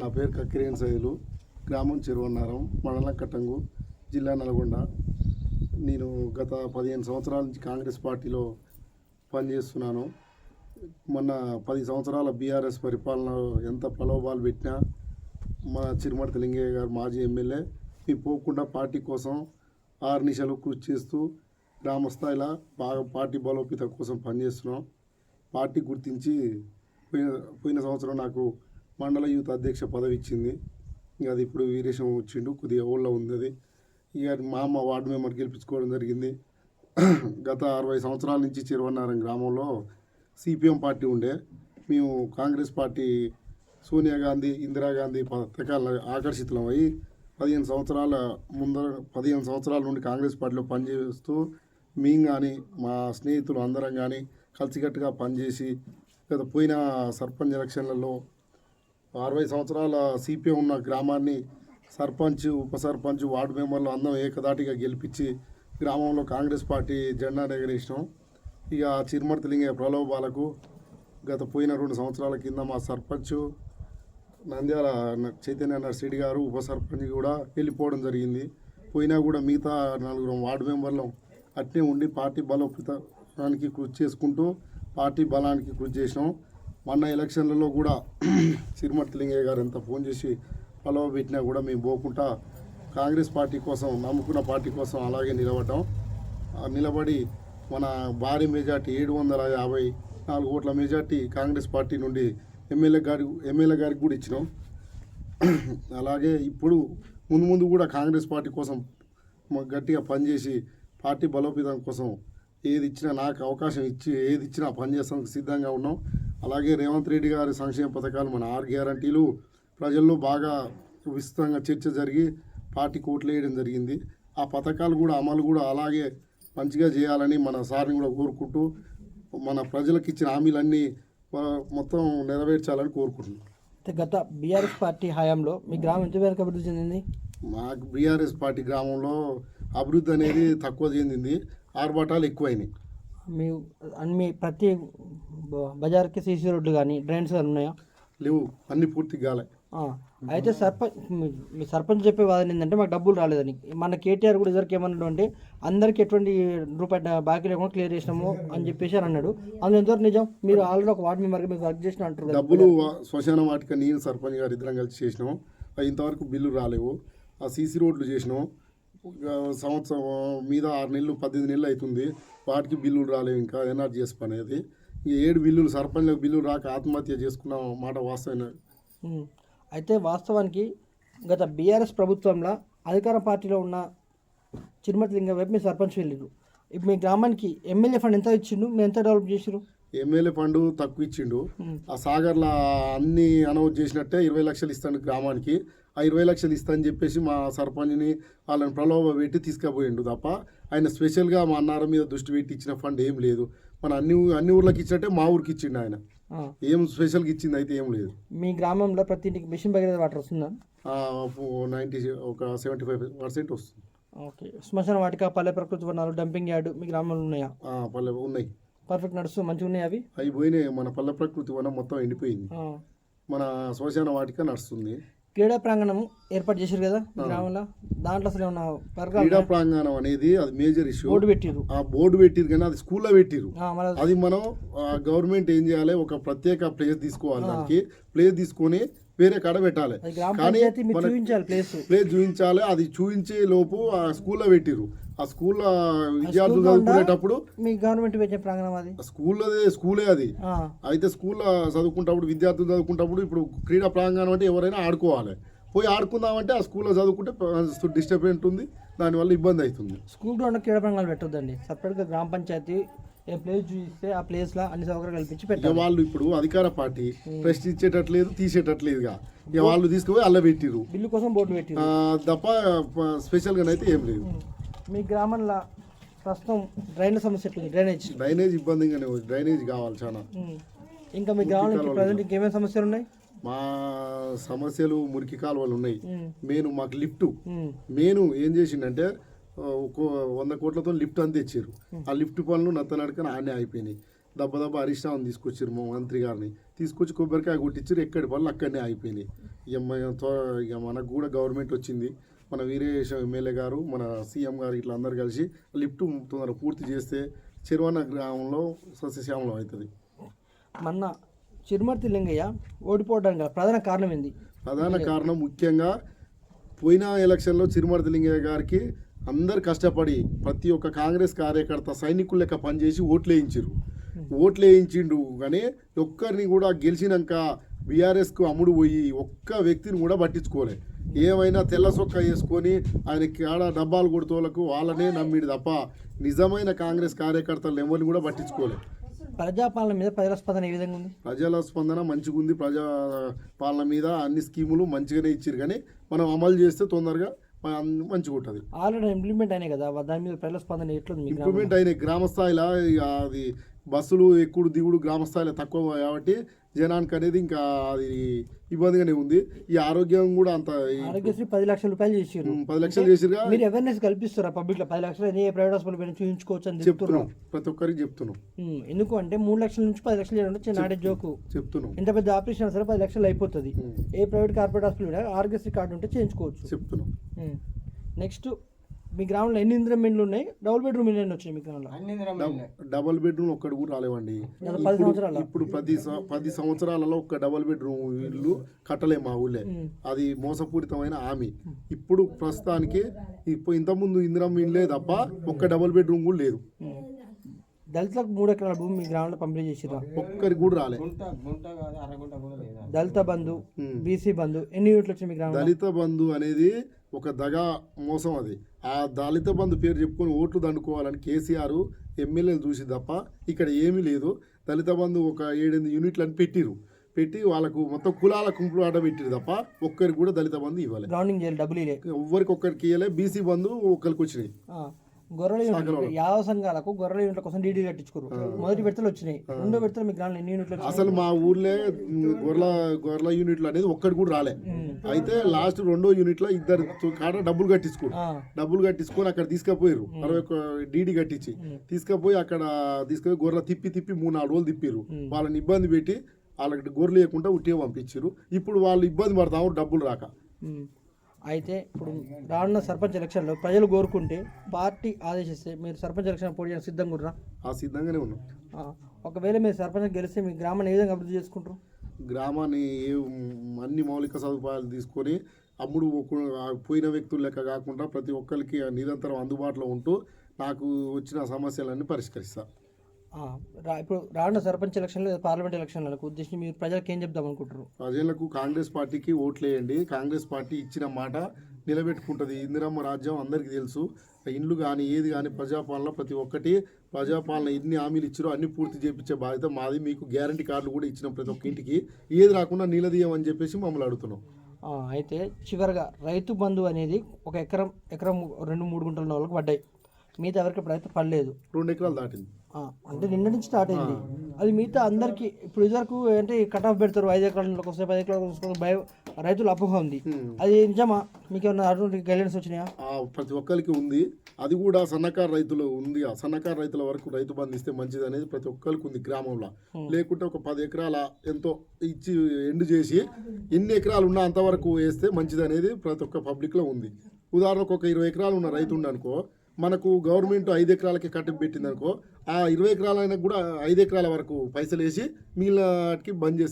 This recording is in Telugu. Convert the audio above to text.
నా పేరు కక్కిరేని సైలు గ్రామం చెరువన్నారం మండలం కట్టంగు జిల్లా నల్గొండ. నేను గత పదిహేను సంవత్సరాల నుంచి కాంగ్రెస్ పార్టీలో పనిచేస్తున్నాను. మొన్న పది సంవత్సరాల బీఆర్ఎస్ పరిపాలన ఎంత ప్రలోభాలు పెట్టినా మా చిరుమర్తి లింగయ్య గారు మాజీ ఎమ్మెల్యే. మేము పోకుండా పార్టీ కోసం ఆరు నిషాలు కృషి చేస్తూ గ్రామ స్థాయిలో బాగా పార్టీ బలోపేత కోసం పనిచేస్తున్నాం. పార్టీ గుర్తించి పోయిన పోయిన సంవత్సరం నాకు మండల యూత్ అధ్యక్ష పదవి ఇచ్చింది ఇక అది ఇప్పుడు వీరేశం వచ్చిండు కొద్దిగా ఓళ్ళ ఉంది అది ఇక మా అమ్మ వార్డు మెంబర్ గెలిపించుకోవడం జరిగింది. గత అరవై సంవత్సరాల నుంచి చిరువన్నారం గ్రామంలో సిపిఎం పార్టీ ఉండే. మేము కాంగ్రెస్ పార్టీ సోనియా గాంధీ ఇందిరాగాంధీ పథకాలను ఆకర్షితులం అయ్యి పదిహేను సంవత్సరాల ముందర పదిహేను సంవత్సరాల నుండి కాంగ్రెస్ పార్టీలో పనిచేస్తూ మేము కానీ మా స్నేహితులు అందరం కానీ కలిసికట్టుగా పనిచేసి గత పోయిన సర్పంచ్ ఎలక్షన్లలో అరవై సంవత్సరాల సిపిఎం ఉన్న గ్రామాన్ని సర్పంచ్ ఉప సర్పంచ్ వార్డు మెంబర్లు అందరం ఏకదాటిగా గెలిపించి గ్రామంలో కాంగ్రెస్ పార్టీ జెండా ఎగరేసినాం ఇక చిరుమర్తిలింగ ప్రలోభాలకు గత పోయిన రెండు సంవత్సరాల కింద మా సర్పంచ్ నంద్యాల చైతన్య నర్సిడి గారు ఉప సర్పంచ్ కూడా వెళ్ళిపోవడం జరిగింది. పోయినా కూడా మిగతా నలుగురం వార్డు మెంబర్లం అట్నే ఉండి పార్టీ బలోపేతానికి కృషి చేసుకుంటూ పార్టీ బలానికి కృషి చేసినాం. మొన్న ఎలక్షన్లలో కూడా సిరిమర్తి లింగయ్య గారు ఎంత ఫోన్ చేసి పొలవ పెట్టినా కూడా మేము పోకుండా కాంగ్రెస్ పార్టీ కోసం నమ్ముకున్న పార్టీ కోసం అలాగే నిలబడ్డాం. నిలబడి మన భారీ మెజార్టీ ఏడు వందల యాభై నాలుగు ఓట్ల మెజార్టీ కాంగ్రెస్ పార్టీ నుండి ఎమ్మెల్యే గారి ఎమ్మెల్యే గారికి కూడా ఇచ్చినాం. అలాగే ఇప్పుడు ముందు ముందు కూడా కాంగ్రెస్ పార్టీ కోసం గట్టిగా పనిచేసి పార్టీ బలోపేతం కోసం ఏది ఇచ్చినా నాకు అవకాశం ఇచ్చి ఏది ఇచ్చినా పనిచేస్తానికి సిద్ధంగా ఉన్నాం. అలాగే రేవంత్ రెడ్డి గారి సంక్షేమ పథకాలు మన ఆరు గ్యారంటీలు ప్రజల్లో బాగా విస్తృతంగా చర్చ జరిగి పార్టీ కోట్లు వేయడం జరిగింది. ఆ పథకాలు కూడా అమలు కూడా అలాగే మంచిగా చేయాలని మన సార్ని కూడా కోరుకుంటూ మన ప్రజలకు ఇచ్చిన హామీలన్నీ మొత్తం నెరవేర్చాలని కోరుకుంటున్నాం. అయితే గత బీఆర్ఎస్ పార్టీ హయాంలో మీ గ్రామం ఎంత మేరకు అభివృద్ధి చెందింది? మాకు బీఆర్ఎస్ పార్టీ గ్రామంలో అభివృద్ధి అనేది తక్కువ చెందింది. ఆర్భాటాలు ఎక్కువైనాయి. మీ అన్ని ప్రతి బజార్కి సీసీ రోడ్లు కానీ డ్రైన్స్ కానీ ఉన్నాయా? లేవు. అన్ని పూర్తి కాలే అయితే సర్పంచ్ మీ- సర్పంచ్ చెప్పే వాదన ఏంటంటే మాకు డబ్బులు రాలేదని మన కేటీఆర్ కూడా ఇద్దరికి ఏమన్నాడు అంటే అందరికి ఎటువంటి రూపాయి బాకీ లేకుండా క్లియర్ చేసినాము అని చెప్పేసి అని అన్నాడు. అందులో ఎంతవరకు నిజం? మీరు ఆల్రెడీ ఒక వార్డు మెంబర్కి మీకు వర్క్ చేసిన అంటారు. డబ్బులు శ్మశాన వాటిక నేను సర్పంచ్ గారు ఇద్దరం కలిసి చేసినాం ఇంతవరకు బిల్లు రాలేవు. ఆ సీసీ రోడ్లు చేసినాం సంవత్సరం మీద ఆరు నెలలు పద్దెనిమిది నెలలు అవుతుంది వాటికి బిల్లులు రాలేవు ఇంకా ఎన్ఆర్జీఎస్ పని అది. ఏడు బిల్లులు సర్పంచ్లకు బిల్లులు రాక ఆత్మహత్య చేసుకున్న మాట వాస్తవమైన ఉమ్. అయితే వాస్తవానికి గత బీఆర్ఎస్ ప్రభుత్వంలో అధికార పార్టీలో ఉన్న చిరుమతి లింగ వైపు మీ సర్పంచ్ వెళ్ళిరు ఇప్పుడు మీ గ్రామానికి ఎమ్మెల్యే ఫండ్ ఎంత ఇచ్చిండు? మీరు ఎంత డెవలప్ చేసిరు ఎమ్మెల్యే ఫండ్ తక్కువ ఇచ్చిండు. ఆ సాగర్లో అన్ని అనౌన్స్ చేసినట్టే ఇరవై లక్షలు ఇస్తాను గ్రామానికి. ఆ ఇరవై లక్షలు ఇస్తా అని చెప్పేసి మా సర్పంచ్ని వాళ్ళని ప్రలోభ పెట్టి తీసుకుపోయిండు తప్ప ఆయన స్పెషల్గా మా అన్నారం మీద దృష్టి పెట్టి ఇచ్చిన ఫండ్ ఏం లేదు. మన అన్ని అన్ని ఊర్లకు ఇచ్చినట్టే మా ఊరికి ఇచ్చిండు ఆయన. ఏం స్పెషల్గా ఇచ్చింది అయితే ఏం లేదు. మీ గ్రామంలో ప్రతి ఇంటికి మిషన్ భగీరథ వాటర్ వస్తుందా? నైంటీ ఒక సెవెంటీ ఫైవ్ పర్సెంట్ వస్తుంది. ఓకే. శ్మశాన వాటిక పల్లె ప్రకృతి వనాలు డంపింగ్ యార్డ్ మీ గ్రామంలో ఉన్నాయా? పల్లె ఉన్నాయి. పర్ఫెక్ట్ నడుస్తూ మంచిగా ఉన్నాయి అవి? అవి పోయినాయి. మన పల్లె ప్రకృతి వనం మొత్తం ఎండిపోయింది. మన శ్మశాన వాటిక నడుస్తుంది. క్రీడా ప్రాంగణం ఏర్పాటు చేశారు కదా గ్రామంలో? దాంట్లో అసలు ఏమన్నా క్రీడా ప్రాంగణం అనేది అది మేజర్ ఇష్యూ బోర్డు పెట్టిరు ఆ బోర్డు పెట్టిరు కానీ అది స్కూల్లో పెట్టిరు అది మనం గవర్నమెంట్ ఏం చేయాలి? ఒక ప్రత్యేక ప్లేస్ తీసుకోవాలి దానికి. ప్లేస్ తీసుకొని వేరే కాడ పెట్టాలి. కానీ ప్లేస్ చూపించాలి అది చూపించే లోపు ఆ స్కూల్లో పెట్టిరు ఆ స్కూల్లో విద్యార్థులు? చదువుకునేటప్పుడు మీ గవర్నమెంట్ పెట్టే ప్రాంగణం అది? స్కూలే అది అయితే స్కూల్లో చదువుకుంటప్పుడు విద్యార్థులు చదువుకుంటప్పుడు ఇప్పుడు క్రీడా ప్రాంగణం అంటే ఎవరైనా ఆడుకోవాలి. పోయి ఆడుకుందామంటే ఆ స్కూల్లో చదువుకుంటే డిస్టర్బెంట్ ఉంది దానివల్ల ఇబ్బంది అవుతుంది. స్కూల్ గ్రౌండ్ క్రీడా ప్రాంగణాలు పెట్టొద్దండి. సపరేట్గా గ్రామ పంచాయతీ ఏ ప్లేస్ చూపిస్తే ఆ ప్లేస్లో అన్ని సౌకర్యాలు కల్పించి ఇక పెట్టాలి. వాళ్ళు ఇప్పుడు అధికార పార్టీ ప్రెస్ట్ ఇచ్చేటట్లేదు తీసేటట్లేదుగా. ఇక వాళ్ళు తీసుకుపోయి అల్ల పెట్టిరు బిల్లు కోసం బోర్డు పెట్టిరు తప్ప స్పెషల్గా అయితే ఏం లేదు. మీ గ్రామంలో ప్రస్తుతం డ్రైనేజ్ సమస్య ఎట్లుంది? డ్రైనేజ్. డ్రైనేజ్ ఇబ్బందిగానే ఉంది. డ్రైనేజ్ కావాలి చాలా. ఇంకా మీ గ్రామంలో ప్రజెంట్ ఇంకేమేమి సమస్యలు ఉన్నాయి? మా సమస్యలు మురికి కాలువలు ఉన్నాయి. మెయిన్ మాకు లిఫ్ట్. మెయిన్ ఏం ఒక వంద కోట్లతో లిఫ్ట్ అంత ఇచ్చారు ఆ లిఫ్ట్ పనులు నత్తనడకన ఆనే అయిపోయినాయి దెబ్బ దెబ్బ హరీష్ రావుని తీసుకొచ్చారు మా మంత్రి గారిని. తీసుకొచ్చి కొబ్బరికాయ కొట్టించారు ఎక్కడి పనులు అక్కడనే అయిపోయినాయి ఇక మన ఇక మనకు కూడా గవర్నమెంట్ వచ్చింది. మన వీరేశ ఎమ్మెల్యే గారు మన సీఎం గారు ఇట్లా అందరు కలిసి లిఫ్ట్ తొందరగా పూర్తి చేస్తే చెరువన్న గ్రామంలో సస్యశ్యామలం అవుతుంది. మొన్న చిరుమర్తి లింగయ్య ఓడిపోవడానికి ప్రధాన కారణం ఏంది? ప్రధాన కారణం ముఖ్యంగా పోయిన ఎలక్షన్లో చిరుమర్తి లింగయ్య గారికి అందరు కష్టపడి ప్రతి ఒక్క కాంగ్రెస్ కార్యకర్త సైనికులు లెక్క పనిచేసి ఓట్లు వేయించారు ఓట్లు వేయించిండు కానీ ఒక్కరిని కూడా గెలిచినాక బీఆర్ఎస్కు అమ్ముడు పోయి ఒక్క వ్యక్తిని కూడా పట్టించుకోలే. ఏమైనా తెల్ల సొక్క వేసుకొని ఆయనకి ఆడ డబ్బాలు కొడుతోళ్ళకు వాళ్ళనే నమ్మిడు తప్ప నిజమైన కాంగ్రెస్ కార్యకర్తలు ఎవరిని కూడా పట్టించుకోలే. ప్రజాపాలన మీద ప్రజల స్పందన ఏ విధంగా ఉంది? ప్రజల స్పందన మంచిగా ఉంది. ప్రజా పాలన మీద అన్ని స్కీములు మంచిగానే ఇచ్చారు కానీ మనం అమలు చేస్తే తొందరగా మంచిగా ఉంటుంది ఆల్రెడీ ఇంప్లిమెంట్ అయినాయి కదా దాని మీద ప్రజల స్పందన ఎట్లుంది గ్రామంలో? ఇంప్రూవ్మెంట్ అయినాయి గ్రామ స్థాయిలో అది బస్సులు ఎక్కుడు దిగుడు గ్రామ స్థాయిలో తక్కువ కాబట్టి జనానికి అనేది ఇంకా అది ఇబ్బందిగానే ఉంది. ఈ ఆరోగ్యం కూడా అంత ఆరోగ్యశ్రీ పది లక్షల రూపాయలు చేసారు పది లక్షలు చేసిరుగా మీరు అవేర్నెస్ కల్పిస్తారా పబ్లిక్లో పది లక్షలు ఏ ప్రైవేట్ హాస్పిటల్ పోయినా చూపించుకోవచ్చు అని చెప్తున్నాం. ప్రతి ఒక్కరికి చెప్తున్నాం. ఎందుకు అంటే మూడు లక్షల నుంచి పది లక్షలు చేయడం చిన్న నాడే జోకు చెప్తున్నాం. ఎంత పెద్ద ఆపరేషన్ సరే పది లక్షలు అయిపోతుంది. ఏ private corporate hospital Aarogyasri card ఉంటే చేయించుకోవచ్చు. చెప్తున్నాం. నెక్స్ట్ మీ గ్రామంలో ఎన్ని ఇంద్రం ఇండ్లు ఉన్నాయి? డబుల్ బెడ్రూమ్ ఇల్లు ఎన్ని వచ్చినాయి మీ గ్రామంలో డబ్- డబల్ బెడ్రూమ్ ఒక్కటి కూడా రాలేవండి. ఇప్పుడు సంవత్సరాల? ఇప్పుడు పది సంవత్సరాలలో ఒక డబల్ బెడ్రూమ్ ఇల్లు కట్టలే మా ఊళ్ళే. అది మోసపూరితమైన హామీ. ఇప్పుడు ప్రస్తుతానికి ఇప్పుడు ఇంతకుముందు ఇందిరమ్మ ఇల్లే తప్ప ఒక్క డబల్ బెడ్రూమ్ కూడా లేదు. దళితులకు మూడు ఎకరాల భూమి మీ గ్రామంలో పంపిణీ చేసిరా ఒక్కరికి కూడా రాలే. దళిత బంధు. బీసీ బంధు ఎన్ని యూనిట్లు వచ్చాయి మీ గ్రామంలో? దళిత బంధు అనేది ఒక దగా మోసం అది. ఆ దళిత బంధు పేరు చెప్పుకొని ఓట్లు దండుకోవాలని కేసీఆర్ ఎమ్మెల్యేలు చూసి తప్ప ఇక్కడ ఏమీ లేదు. దళిత బంధు ఒక ఏడెనిమిది యూనిట్లు అని పెట్టిరు. పెట్టి వాళ్ళకు మొత్తం కులాల కుంపులు ఆడ పెట్టిరు తప్ప ఒక్కరికి కూడా దళిత బంధు ఇవ్వాలి. గ్రౌండింగ్ డబ్బులు ఒక్కరికి ఇవ్వలే బీసీ బంధు ఒక్కరికి వచ్చినాయి. గొర్రెల యూనిట్లు. యాదవ సంఘాలకు గొర్రెల యూనిట్ల కోసం డీడీ కట్టించుకోరు మొదటి విడతలు వచ్చినాయి. రెండో విడతలు మీ గ్రామంలో ఎన్ని యూనిట్లు అసలు మా ఊర్లో గొర్రెల గొర్రెల యూనిట్లు అనేది ఒక్కటి కూడా రాలే. అయితే లాస్ట్ రెండో యూనిట్లో ఇద్దరు కాడ డబ్బులు కట్టించుకోరు డబ్బులు కట్టించుకొని అక్కడ తీసుకుపోయారు అరవై ఒక్క డీడీ కట్టించి. తీసుకుపోయి అక్కడ తీసుకుపోయి గొర్రెలు తిప్పి తిప్పి మూడు నాలుగు రోజులు తిప్పారు వాళ్ళని ఇబ్బంది పెట్టి వాళ్ళకి గొర్రెలు లేకుండా ఉట్టిగా పంపించారు ఇప్పుడు వాళ్ళు ఇబ్బంది పడతాము డబ్బులు రాక. అయితే ఇప్పుడు రానున్న సర్పంచ్ ఎలక్షన్లో ప్రజలు కోరుకుంటే పార్టీ ఆదేశిస్తే మీరు సర్పంచ్ ఎలక్షన్ పోటీ చేయడానికి సిద్ధంగా ఉన్నారా? ఆ సిద్ధంగానే ఉన్నాం. ఒకవేళ మీరు సర్పంచ్ గెలిస్తే మీ గ్రామాన్ని ఏ విధంగా అభివృద్ధి చేసుకుంటారు? గ్రామాన్ని ఏ- అన్ని మౌలిక సదుపాయాలు తీసుకొని అమ్ముడు పోయిన వ్యక్తులు లెక్క కాకుండా ప్రతి ఒక్కరికి నిరంతరం అందుబాటులో ఉంటూ నాకు వచ్చిన సమస్యలన్నీ పరిష్కరిస్తా. ఆ, రా ఇప్పుడు రానున్న సర్పంచ్ ఎలక్షన్లో పార్లమెంట్ ఎలక్షన్లకు ఉద్దేశించి మీరు ప్రజలకు ఏం చెప్దాం అనుకుంటారు ప్రజలకు కాంగ్రెస్ పార్టీకి ఓట్లేయండి. కాంగ్రెస్ పార్టీ ఇచ్చిన మాట నిలబెట్టుకుంటుంది. ఇందిరమ్మ రాజ్యం అందరికీ తెలుసు. ఇండ్లు కానీ ఏది కానీ ప్రజాపాలన ప్రతి ఒక్కటి ప్రజాపాలన ఎన్ని హామీలు ఇచ్చారో అన్ని పూర్తి చేయించే బాధ్యత మాది. మీకు గ్యారంటీ కార్డులు కూడా ఇచ్చినాం ప్రతి ఒక్క ఇంటికి. ఏది రాకుండా నిలదీయమని చెప్పేసి మమ్మల్ని అడుగుతున్నాం. అయితే చివరిగా రైతు బంధు అనేది ఒక ఎకరం ఎకరం రెండు మూడు గుంటల వాళ్ళకి పడ్డాయి. మిగతా ఎవరికి అయితే పడలేదు. రెండు ఎకరాలు దాటింది. అంటే నిన్న నుంచి స్టార్ట్ అయింది. అది మిగతా అందరికి ఇప్పుడు ఇదివరకు అంటే కట్ ఆఫ్ పెడతారు ఐదు ఎకరాలకు వస్తే పది ఎకరాలకు వస్తే భయ రైతుల అపోహ ఉంది. అది నిజమా? మీకు ఏమన్నా అటువంటి గైడెన్స్ వచ్చినాయా? ఆ ప్రతి ఒక్కరికి ఉంది. అది కూడా సన్నకారు రైతులు ఉంది. ఆ సన్నకారు రైతుల వరకు రైతు బంధు ఇస్తే మంచిది అనేది ప్రతి ఒక్కరికి ఉంది గ్రామంలో. లేకుంటే ఒక పది ఎకరాల ఎంతో ఇచ్చి ఎండు చేసి ఎన్ని ఎకరాలు ఉన్నా అంతవరకు వేస్తే మంచిది అనేది ప్రతి ఒక్క పబ్లిక్లో ఉంది. ఉదాహరణకు ఒక ఇరవై ఎకరాలు ఉన్న రైతు ఉండనుకో మనకు గవర్నమెంట్ ఐదు ఎకరాలకి కట్టి పెట్టింది అనుకో ఆ ఇరవై ఎకరాలైనా కూడా ఐదు ఎకరాల వరకు పైసలు వేసి మిగిలినకి బంద్ చేస్తారు.